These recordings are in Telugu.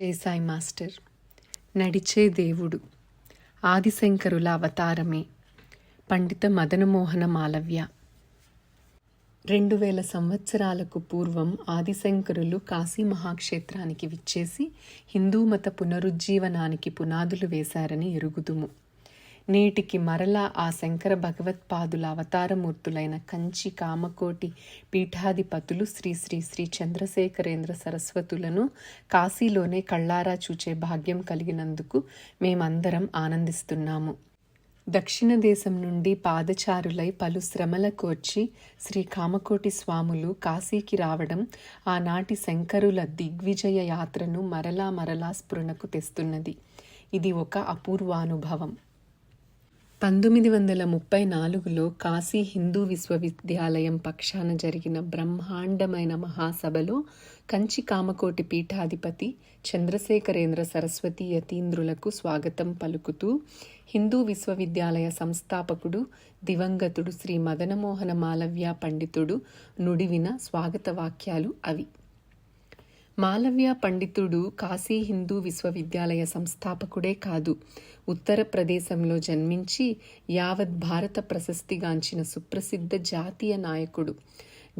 ఏసాయి మాస్టర్. నడిచే దేవుడు. ఆదిశంకరుల అవతారమే. పండిత మదనమోహన మాలవ్య. రెండు వేల సంవత్సరాలకు పూర్వం ఆదిశంకరులు కాశీ మహాక్షేత్రానికి విచ్చేసి హిందూ మత పునరుజ్జీవనానికి పునాదులు వేశారని ఎరుగుదుము. నేటికి మరలా ఆ శంకర భగవత్పాదుల అవతారమూర్తులైన కంచి కామకోటి పీఠాధిపతులు శ్రీ శ్రీ శ్రీ చంద్రశేఖరేంద్ర సరస్వతులను కాశీలోనే కళ్ళారా చూచే భాగ్యం కలిగినందుకు మేమందరం ఆనందిస్తున్నాము. దక్షిణ దేశం నుండి పాదచారులై పలు శ్రమల కోర్చి శ్రీ కామకోటి స్వాములు కాశీకి రావడం ఆనాటి శంకరుల దిగ్విజయ యాత్రను మరలా మరలా స్ఫురణకు తెస్తున్నది. ఇది ఒక అపూర్వానుభవం. పంతొమ్మిది వందల ముప్పై నాలుగులో కాశీ హిందూ విశ్వవిద్యాలయం పక్షాన జరిగిన బ్రహ్మాండమైన మహాసభలో కంచి కామకోటి పీఠాధిపతి చంద్రశేఖరేంద్ర సరస్వతి యతీంద్రులకు స్వాగతం పలుకుతూ హిందూ విశ్వవిద్యాలయ సంస్థాపకుడు దివంగతుడు శ్రీ మదనమోహన మాలవ్య పండితుడు నుడివిన స్వాగత వాక్యాలు అవి. మాలవ్య పండితుడు కాశీ హిందూ విశ్వవిద్యాలయ సంస్థాపకుడే కాదు. ఉత్తరప్రదేశంలో జన్మించి యావత్ భారత ప్రశస్తిగాంచిన సుప్రసిద్ధ జాతీయ నాయకుడు.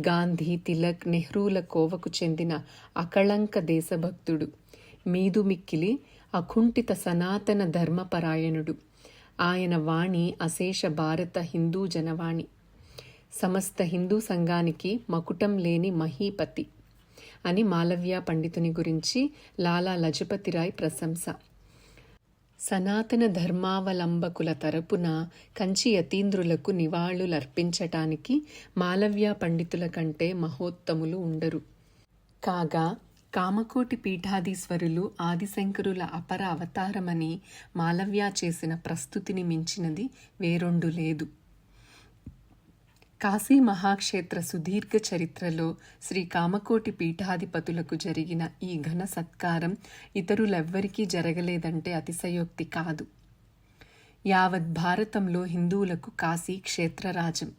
గాంధీ తిలక్ నెహ్రూల కోవకు చెందిన అకళంక దేశభక్తుడు. మీదు మిక్కిలి అకుంఠిత సనాతన ధర్మపరాయణుడు. ఆయన వాణి అశేష భారత హిందూ జనవాణి. సమస్త హిందూ సంఘానికి మకుటం లేని మహీపతి. అని మాలవ్య పండితుని గురించి లాలా లజపతిరాయ్ ప్రశంస. సనాతన ధర్మావలంబకుల తరపున కంచి యతీంద్రులకు నివాళులర్పించటానికి మాలవ్య పండితుల కంటే మహోత్తములు ఉండరు. కాగా కామకోటి పీఠాధీశ్వరులు ఆదిశంకరుల అపర అవతారమని మాలవ్య చేసిన ప్రస్తుతిని మించినది వేరొండు లేదు. కాశీ మహాక్షేత్ర సుదీర్ఘ చరిత్రలో శ్రీ కామకోటి పీఠాధిపతులకు జరిగిన ఈ ఘన సత్కారం ఇతరులెవ్వరికీ జరగలేదంటే అతిశయోక్తి కాదు. యావత్ భారతంలో హిందువులకు కాశీ క్షేత్రరాజం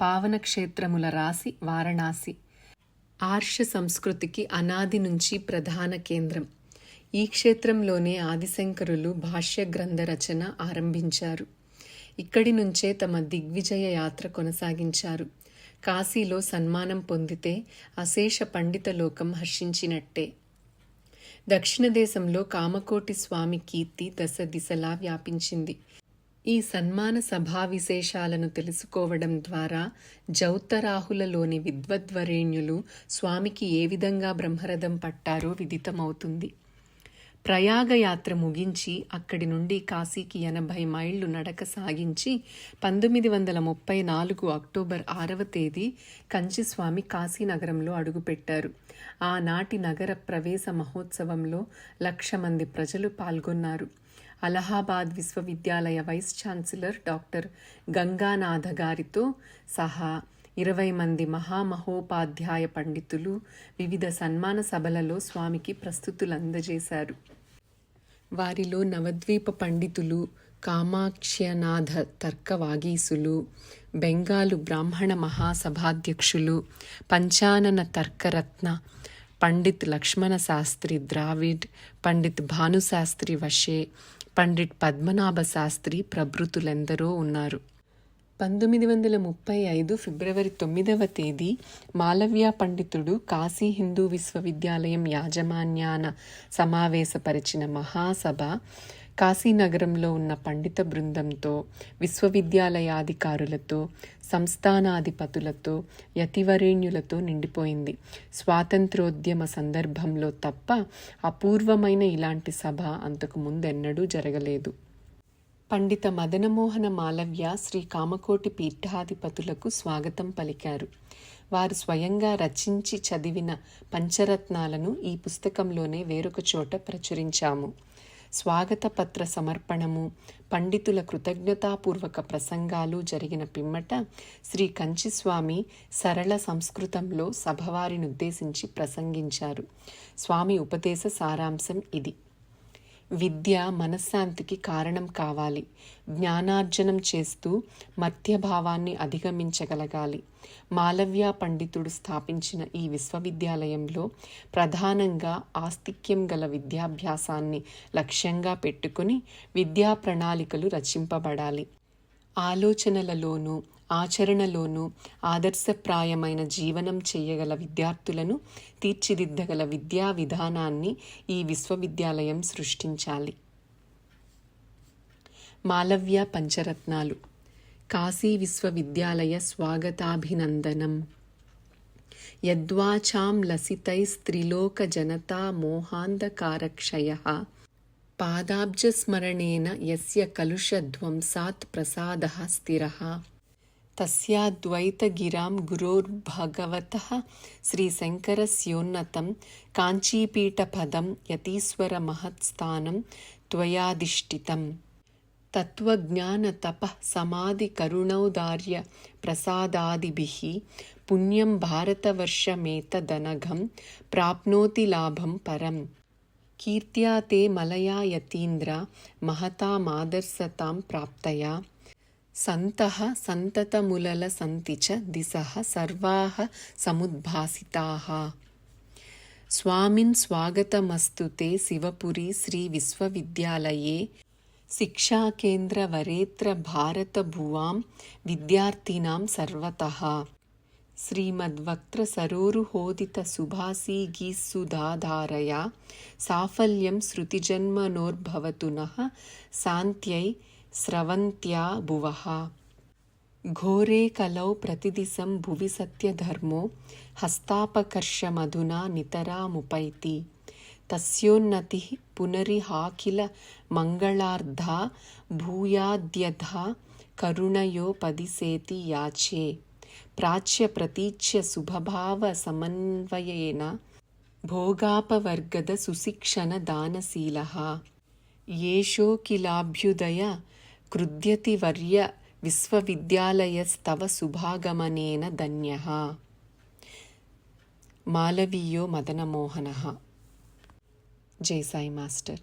పావన క్షేత్రముల రాశి వారణాసి ఆర్ష సంస్కృతికి అనాది నుంచి ప్రధాన కేంద్రం. ఈ క్షేత్రంలోనే ఆదిశంకరులు భాష్య గ్రంథ రచన ఆరంభించారు. ఇక్కడి నుంచే తమ దిగ్విజయ యాత్ర కొనసాగించారు. కాశీలో సన్మానం పొందితే అశేష పండిత లోకం హర్షించినట్టే. దక్షిణ దేశంలో కామకోటి స్వామి కీర్తి దశ దిశలా వ్యాపించింది. ఈ సన్మాన సభా విశేషాలను తెలుసుకోవడం ద్వారా జౌత్తరాహులలోని విద్వద్వరేణ్యులు స్వామికి ఏ విధంగా బ్రహ్మరథం పట్టారో విదితమవుతుంది. ప్రయాగయాత్ర ముగించి అక్కడి నుండి కాశీకి ఎనభై మైళ్ళు నడక సాగించి పంతొమ్మిది వందల ముప్పై నాలుగు అక్టోబర్ ఆరవ తేదీ కంచిస్వామి కాశీనగరంలో అడుగుపెట్టారు. ఆనాటి నగర ప్రవేశ మహోత్సవంలో లక్ష మంది ప్రజలు పాల్గొన్నారు. అలహాబాద్ విశ్వవిద్యాలయ వైస్ ఛాన్సలర్ డాక్టర్ గంగానాథ గారితో సహా ఇరవై మంది మహామహోపాధ్యాయ పండితులు వివిధ సన్మాన సభలలో స్వామికి ప్రస్తుతులు అందజేశారు వారిలో నవద్వీప పండితులు కామాక్ష్యనాథ తర్కవాగీసులు బెంగాలు బ్రాహ్మణ మహాసభాధ్యక్షులు పంచానన తర్కరత్న పండిత్ లక్ష్మణ శాస్త్రి ద్రావిడ్ పండిత్ భానుశాస్త్రి వషే పండిట్ పద్మనాభ శాస్త్రి ప్రభృతులెందరో ఉన్నారు. పంతొమ్మిది వందల ముప్పై ఐదు ఫిబ్రవరి తొమ్మిదవ తేదీ మాలవ్య పండితుడు కాశీ హిందూ విశ్వవిద్యాలయం యాజమాన్యాన సమావేశపరిచిన మహాసభ కాశీనగరంలో ఉన్న పండిత బృందంతో విశ్వవిద్యాలయాధికారులతో సంస్థానాధిపతులతో యతివరేణ్యులతో నిండిపోయింది. స్వాతంత్రోద్యమ సందర్భంలో తప్ప అపూర్వమైన ఇలాంటి సభ అంతకు ముందెన్నడూ జరగలేదు. పండిత మదనమోహన మాలవ్య శ్రీ కామకోటి పీఠాధిపతులకు స్వాగతం పలికారు. వారు స్వయంగా రచించి చదివిన పంచరత్నాలను ఈ పుస్తకంలోనే వేరొక చోట ప్రచురించాము. స్వాగత పత్ర సమర్పణము పండితుల కృతజ్ఞతాపూర్వక ప్రసంగాలు జరిగిన పిమ్మట శ్రీ కంచిస్వామి సరళ సంస్కృతంలో సభవారినుద్దేశించి ప్రసంగించారు. స్వామి ఉపదేశ సారాంశం ఇది. విద్య మనశ్శాంతికి కారణం కావాలి. జ్ఞానార్జనం చేస్తూ మత్యభావాన్ని అధిగమించగలగాలి. మాలవ్య పండితుడు స్థాపించిన ఈ విశ్వవిద్యాలయంలో ప్రధానంగా ఆస్తిక్యం గల విద్యాభ్యాసాన్ని లక్ష్యంగా పెట్టుకుని విద్యా ప్రణాళికలు రచింపబడాలి. ఆలోచనలలోనూ ఆచరణలోనూ ఆదర్శప్రాయమైన జీవనం చేయగల విద్యార్థులను తీర్చిదిద్దగల విద్యా విధానాన్ని ఈ విశ్వవిద్యాలయం సృష్టించాలి. మాలవ్య పంచరత్నాలు. కాశీ విశ్వవిద్యాలయ స్వాగతాభినందనం. యద్వాచాం లసితై స్స్త్రిలోకజనతా మోహాంధకారక్షయः. పాదాబ్జస్మరణేన యస్య కలుషధ్వంసాత్ ప్రసాదः స్థిరः. తస్యాద్వైతగిరాం గురోర్భగవతः శ్రీశంకరస్యోన్నతం కాంచీపీఠపదం యతీశ్వరమహత్స్థానం త్వయాధిష్ఠితం. తత్వజ్ఞానతపః సమాధికరుణౌదార్య ప్రసాదాదిభిः పుణ్యం భారతవర్షమేతదనఘం ప్రాప్నోతి లాభం పరం. కీర్త్యా తే మలయా యతీంద్ర మహతామాదర్శతాం ప్రాప్తయా సంతః సంతతములల సంతి చ దిశः సర్వాः సముద్భాసితాः. స్వామిన్ స్వాగతమస్తు తే శివపురి శ్రీ విశ్వవిద్యాలయే. శిక్షాకేంద్ర శిక్షాకేంద్రవరేత్ర భారతభువాం విద్యార్థినాం సర్వతః. శ్రీమద్వక్త్ర సరోరుహోదిత శ్రీమద్వక్త్రసరోరుహోదితసుభాసీగీస్సుధాధారया సాఫల్యం శృతిజన్మనోర్భవతు నః. శాంత్యై स्रवन्त्या भुवः। घोरे कलौ प्रतिदिशं भुवि सत्यधर्मो हस्तापकर्षमधुना नितरामुपैति। तस्योन्नतिः पुनरिहा किल मङ्गलार्धा भूयाद्यथा करुणयोपदिशेति याचे। प्राच्यप्रतीच्य शुभभावसमन्वयेन भोगापवर्गदसुशिक्षणदानशीलः। येषो किलाभ्युदय కృద్యతి వర్య విశ్వవిద్యాలయస్తవ శుభాగమనేన ధన్య. మాలవీయో మదనమోహన. జై సాయి మాస్టర్.